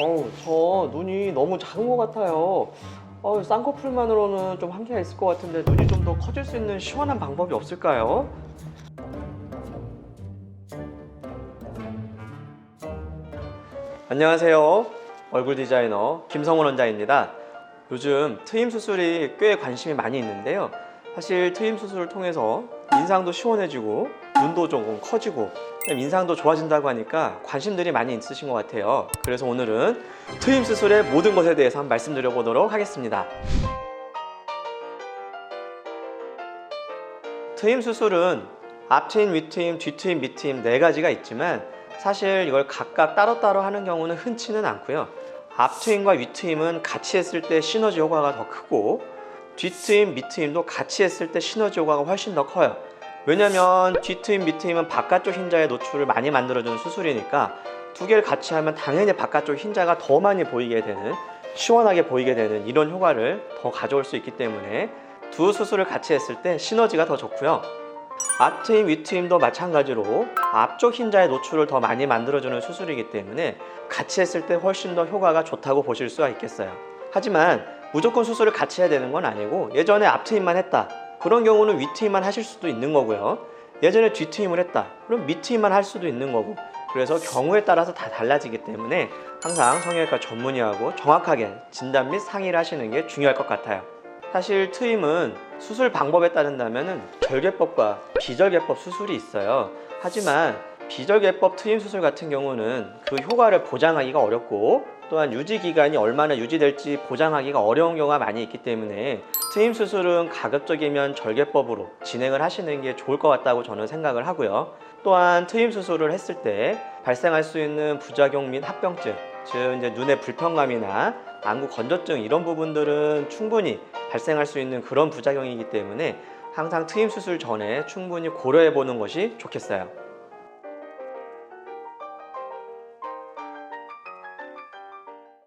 어우, 저 눈이 너무 작은 것 같아요. 어, 쌍꺼풀만으로는 좀 한계가 있을 것 같은데 눈이 좀 더 커질 수 있는 시원한 방법이 없을까요? 안녕하세요. 얼굴 디자이너 김성훈 원장입니다. 요즘 트임 수술이 꽤 관심이 많이 있는데요. 사실 트임 수술을 통해서 인상도 시원해지고 눈도 조금 커지고 인상도 좋아진다고 하니까 관심들이 많이 있으신 것 같아요. 그래서 오늘은 트임 수술의 모든 것에 대해서 한번 말씀드려 보도록 하겠습니다. 트임 수술은 앞트임, 윗트임, 뒤트임, 밑트임 네 가지가 있지만 사실 이걸 각각 따로따로 하는 경우는 흔치는 않고요. 앞트임과 윗트임은 같이 했을 때 시너지 효과가 더 크고 뒤트임, 밑트임도 같이 했을 때 시너지 효과가 훨씬 더 커요. 왜냐면 뒤트임, 밑트임은 바깥쪽 흰자의 노출을 많이 만들어주는 수술이니까 두 개를 같이 하면 당연히 바깥쪽 흰자가 더 많이 보이게 되는 시원하게 보이게 되는 이런 효과를 더 가져올 수 있기 때문에 두 수술을 같이 했을 때 시너지가 더 좋고요. 앞트임, 윗트임도 마찬가지로 앞쪽 흰자의 노출을 더 많이 만들어주는 수술이기 때문에 같이 했을 때 훨씬 더 효과가 좋다고 보실 수가 있겠어요. 하지만 무조건 수술을 같이 해야 되는 건 아니고 예전에 앞트임만 했다. 그런 경우는 윗트임만 하실 수도 있는 거고요. 예전에 뒤트임을 했다. 그럼 밑트임만 할 수도 있는 거고. 그래서 경우에 따라서 다 달라지기 때문에 항상 성형외과 전문의하고 정확하게 진단 및 상의를 하시는 게 중요할 것 같아요. 사실 트임은 수술 방법에 따른다면 절개법과 비절개법 수술이 있어요. 하지만 비절개법 트임 수술 같은 경우는 그 효과를 보장하기가 어렵고 또한 유지 기간이 얼마나 유지될지 보장하기가 어려운 경우가 많이 있기 때문에 트임 수술은 가급적이면 절개법으로 진행을 하시는 게 좋을 것 같다고 저는 생각을 하고요. 또한 트임 수술을 했을 때 발생할 수 있는 부작용 및 합병증, 즉 이제 눈의 불편감이나 안구 건조증 이런 부분들은 충분히 발생할 수 있는 그런 부작용이기 때문에 항상 트임 수술 전에 충분히 고려해 보는 것이 좋겠어요.